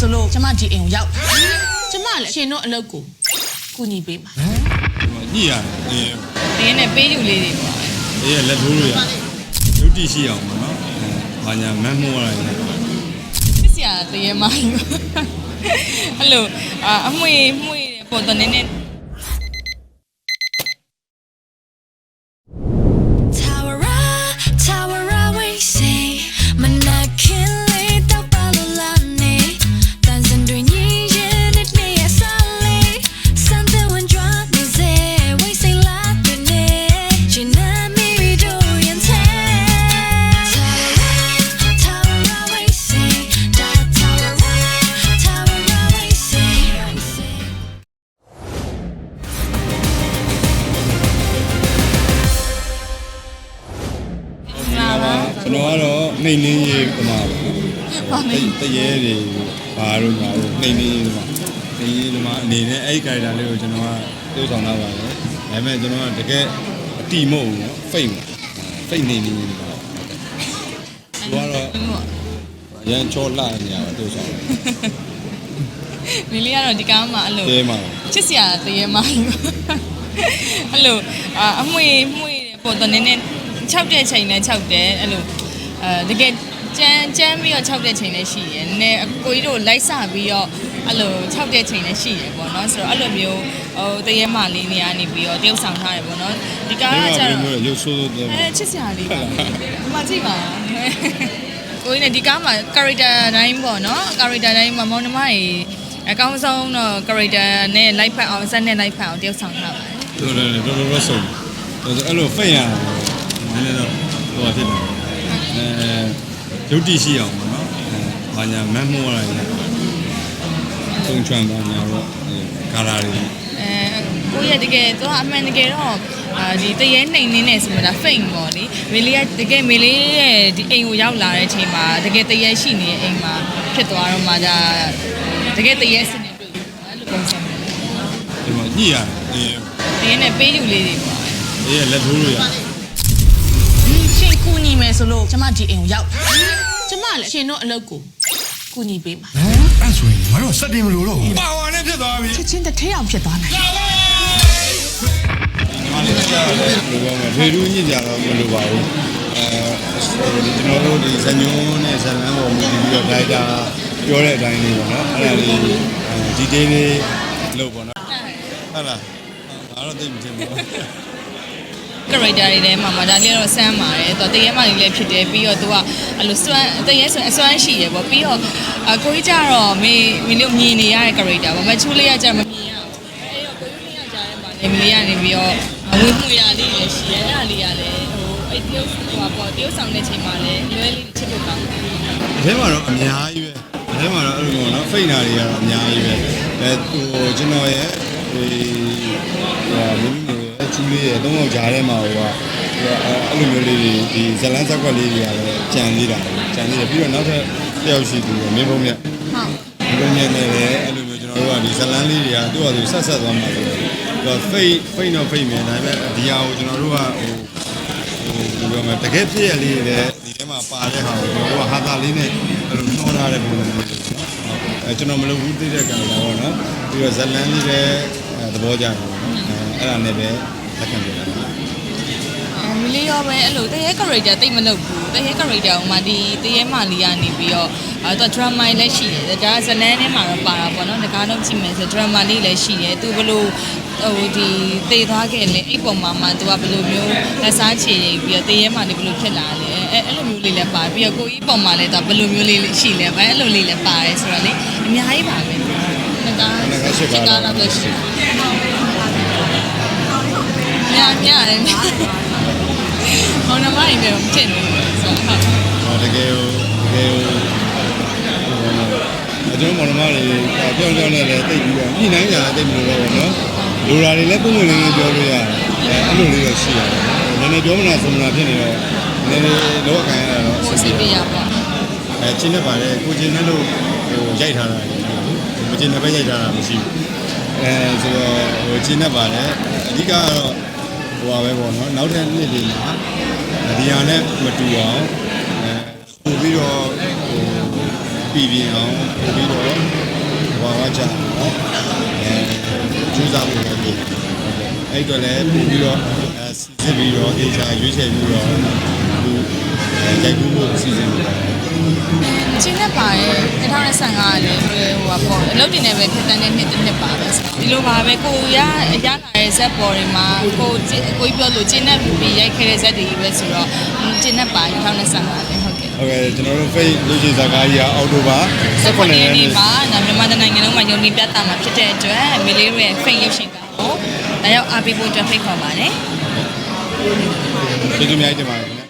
ဆိုလို့ကျမဒီအိမ်ကိုရောက်ကျမလည်းရှင်တို့အလုပ်ကိုကူညီပေးမှာညှိရတယ်အေးဒီနဲ့ပေးယူလေးတွေပေါ့အေးလက်ထိုးလို့ရဒုတိရှိအောင်ပေါ့နော်အဲဘာညာမမ်းမိုးရတယ်ဖြစ်စရာတရေမိုင်းအဲ့လိုအာအမွေမွေပေါ်တော့နည်းနည်း ကျွန်တော်ကတော့နှိမ့်နှင်းရေးပမာပါပါနေတရေတွေဘာလို့ညာလို့နှိမ့်နှင်းရေးပမာနှိမ့်ရေးပမာအနေနဲ့အဲ့ဒီ character လေးကိုကျွန်တော်ကသိဆောင်လာပါတယ်ဒါပေမဲ့ကျွန်တော်ကတကယ်အတိမဟုတ်ဘူးနော် fake ပါ fake နေနေနေပါသူကတော့ရန်ချောလာနေရတာသိဆောင်တယ်မီလီကတော့ဒီကားမှာအဲ့လိုတဲမှာချစ်စရာတရေမိုင်းအဲ့လိုအာအမွေမွေပေါ်တော့နည်းနည်း 6တဲ့ချိန်နဲ့6တယ်အဲ့လိုအဲတကယ်ကြမ်းကြမ်းပြီးတော့6တဲ့ချိန်လည်းရှိရယ်နည်းနည်းအကိုကြီးတို့လိုက်စပြီးတော့အဲ့လို6တဲ့ချိန်လည်းရှိရယ်ပေါ့နော်ဆိုတော့အဲ့လိုမျိုးဟိုတရေမလေးနေရာနေပြီးတော့တရုပ်ဆောင်ထားတယ်ပေါ့နော်ဒီကားကဒီကျမှာတော့မျိုးရုပ်ဆိုးဆိုးတဲအဲချစ်စရာလေးပါဒီမှာကြည့်ပါကိုကြီးနဲ့ဒီကားမှာ character တိုင်းပေါ့နော် character တိုင်းမှာမောင်နှမတွေအကောင်းဆုံးတော့ character နဲ့ live ဖတ်အောင်စက်နဲ့ live ဖတ်အောင်တယောက်ဆောင်ထားပါတယ်တော်တော်တော်တော်တော်ဆုံးတော်တော်အဲ့လိုဖိတ်ရတာန ည်းနည်းတော့ဟိုဖြစ်တယ်အဲဒုတိရှိအောင်ပေါ့နော်အဲဘာညာမမ်းမိုးရတယ်သုံးချမ်းပါညာတော့ကာလာတွေအဲကိုကြီးကတကယ်သူကအမှန်တကယ်တော့အာဒီတရေနှိမ်နေနေဆိုမှဒါ fake ပေါ့လေမေလေးကတကယ်မေလေးရဲ့ဒီအိမ်ကိုရောက်လာတဲ့အချိန်မှာတကယ်တရေရှိနေတဲ့အိမ်မှာဖြစ်သွားတော့မှဒါတကယ်တရေစနေတွေ့အဲ့လိုပုံစံမျိုးဒီမှာညှိရတယ်အေးတရေနဲ့ပေးယူလေးတွေပေါ့အေးလက်ထိုးလို့ရဒီရှင်ကူညီ မယ်ဆိုလို့ကျမဒီအိမ်ကိုရောက်ကျမလည်းရှင်တို့အလုပ်ကိုကူညီပေးမှာဟမ်အဲ့ဆိုရင်ငါတို့စက်တင်မလို့တော့ဘူးပါဝါနဲ့ဖြစ်သွားပြီချက်ချင်းတစ်ထဲအောင်ဖြစ်သွားနိုင်တယ်ဒီမှာလည်းကြားရတယ်ဘယ်လိုလဲဖေရူးညစ်ကြတော့မလိုပါဘူးအဲကျွန်တော်တို့ဒီဇညုံနဲ့ဇလန်းပေါ်မူတည်ပြီးတော့ဒိုက်တာပြောတဲ့အတိုင်းလေးပေါ့နော်အဲ့ဒါလေးဒီတေးလေးလုပ်ပေါ့နော်ဟုတ်လားငါတော့သိမတင်ဘူး character တွေထဲမှာမှာဒါလေးတော့ဆန်းပါတယ်သူတရေမလေးလည်းဖြစ်တယ်ပြီးတော့သူကအဲ့လိုစွမ်းတရေဆိုအစွမ်းရှိရပေါ့ပြီးတော့အကိုကြီးကြတော့မင်းမင်းတို့မြင်နေရတဲ့ character ပေါ့မချူလေးကကြမမြင်ရဘူးအဲ့တော့ကိုကြီးလေးကကြားထဲမှာလည်းမလေးကနေပြီးတော့ဝင်းမှုရလေးလည်းရှိရအဲ့ဒါလေးကလည်းဟိုအဲ့တရုပ်ဟိုပေါ့တရုပ်ဆောင်တဲ့ချိန်မှာလည်းလွယ်လေးချစ်ဖို့ကောင်းတယ်အထဲမှာတော့အများကြီးပဲအထဲမှာတော့အဲ့လိုမျိုးနော်ဖိတ်နာတွေကတော့အများကြီးပဲအဲဟိုကျွန်တော်ရဲ့ဒီဟိုမင်းမျိုး ရဲ့ချူလေးရဲ့သုံးယောက်ကြားထဲမှာဟိုကအဲ့လိုမျိုးလေးတွေဒီဇလန်းဇက်ကွက်လေးတွေကလည်းကြံသေးတာကြံသေးတယ်ပြီးတော့နောက်ထပ်တယောက်ရှိသူမင်းဖုံးမြတ်ဟုတ်ဒီလိုမျိုးနဲ့လည်းအဲ့လိုမျိုးကျွန်တော်တို့ကဒီဇလန်းလေးတွေကသူ့ဟာသူဆက်ဆက်သွားမှာဆိုတော့သူကဖိတ်ဖိတ်တော့ဖိတ်မယ်ဒါပေမဲ့ဒီဟာကိုကျွန်တော်တို့ကဟိုဟိုဒီလိုမှတကယ်ပြည့်ရလေးတွေဒီထဲမှာပါတဲ့ဟာကိုကျွန်တော်တို့ကဟာတာလေးနဲ့အဲ့လိုနှောထားတဲ့ပုံစံမျိုးတွေနော်အဲကျွန်တော်မလုပ်ဘူးသိတဲ့ကောင်တော့နော်ပြီးတော့ဇလန်းလေးလည်းသဘောကျတယ်ပေါ့နော်အဲအဲ့ဒါနဲ့ပဲ လက်ခံကြတာအဲမီလီရောပဲအဲ့လိုတရေ character တိတ်မလုပ်ဘူးတရေ character ဟိုမှာဒီတရေမာလီကနေပြီးတော့အဲသူ drama လည်းရှိတယ်ဒါဇလန်းထဲမှာတော့ပါတာပေါ့နော်ငကားတော့ကြည့်မယ်ဆို drama လေးလည်းရှိတယ်သူဘလို့ဟိုဒီတေသွားခဲ့လေအဲ့ပုံမှာမှသူကဘလို့မျိုးလက်စားချေပြီးတော့တရေမာလေးဘလို့ဖြစ်လာလဲအဲအဲ့လိုမျိုးလေးလည်းပါပြီးတော့ကိုကြီးပုံမှာလည်းသူဘလို့မျိုးလေးရှိလဲပဲအဲ့လိုလေးလည်းပါတယ်ဆိုတော့လေအများကြီးပါပဲငကားငကားတော့ပဲရှိညာ ညာလည်းဟောနမိုင်းပဲမဖြစ်နေဘူးဆိုတော့ဟောတကယ်ဟိုတကယ်ဟိုအကျိုးမောင်နှမတွေပြောင်းပြောင်းနဲ့လည်းတိတ်ပြီးတော့ညှိနှိုင်းကြတာတိတ်မလို့တော့ဘူးနော်လူဓာတွေလည်းပုံမှန်လေးပြောလို့ရတယ်အဲ့လိုလေးတော့ရှိရတယ်နည်းနည်းပြောမလားဆုံးမလားဖြစ်နေတော့နည်းနည်းတော့ခံရတာတော့ကိုစီပေးရပါအဲချင်းနဲ့ပါတယ်ကိုချင်းနဲ့လို့ဟိုရိုက်ထားတာလေမချင်းနဲ့ပဲရိုက်ထားတာမရှိဘူးအဲဆိုတော့ဟိုချင်းနဲ့ပါတယ်အဓိကကတော့ ဟိုပါပဲပေါ့နော်နောက်တဲ့နှစ်တွေမှာဒီဟာနဲ့မတူအောင်အဲပို့ပြီးတော့ဟိုပပြည်ပြင်းအောင်ပို့ပြီးတော့ဘာဝကြအောင်အဲကျူးစားဖို့လည်းဒီအဲ့တော့လည်းပို့ပြီးတော့အဲစီစစ်ပြီးတော့အေချာရွေးချယ်ပြီးတော့ဒီ ရိုက်ကူးဖို့စီစဉ်နေတာချင်းနဲ့ပါရဲ့2015ကလည်းဟိုဟာပေါ့အလုပ်တင်နေပဲဖြစ်တဲ့နှစ်တစ်နှစ်ပါပဲဒီလိုပါပဲကိုရရလာတဲ့ဇက်ပေါ်တွေမှာကိုကိုပြောလို့ချင်းနဲ့ပြီးရိုက်ခဲ့တဲ့ဇက်တွေပဲဆိုတော့ချင်းနဲ့ပါ2025လည်းဟုတ်ကဲ့ဟုတ်ကဲ့ကျွန်တော်တို့ face လူကြီးစကားကြီးကအောက်တိုဘာစက်ခွန်18နေရက်နေနေ့ပါနော်မြန်မာနိုင်ငံလုံးမှာယုံကြည်ပြသမှာဖြစ်တဲ့အတွက်မီလေးရဲ့ fake ရုပ်ရှင်ကကိုဒါရောက်အားပေးဖို့အတွက်ဖိတ်ခေါ်ပါတယ်ကျေးဇူးများတင်ပါတယ်ခင်ဗျာ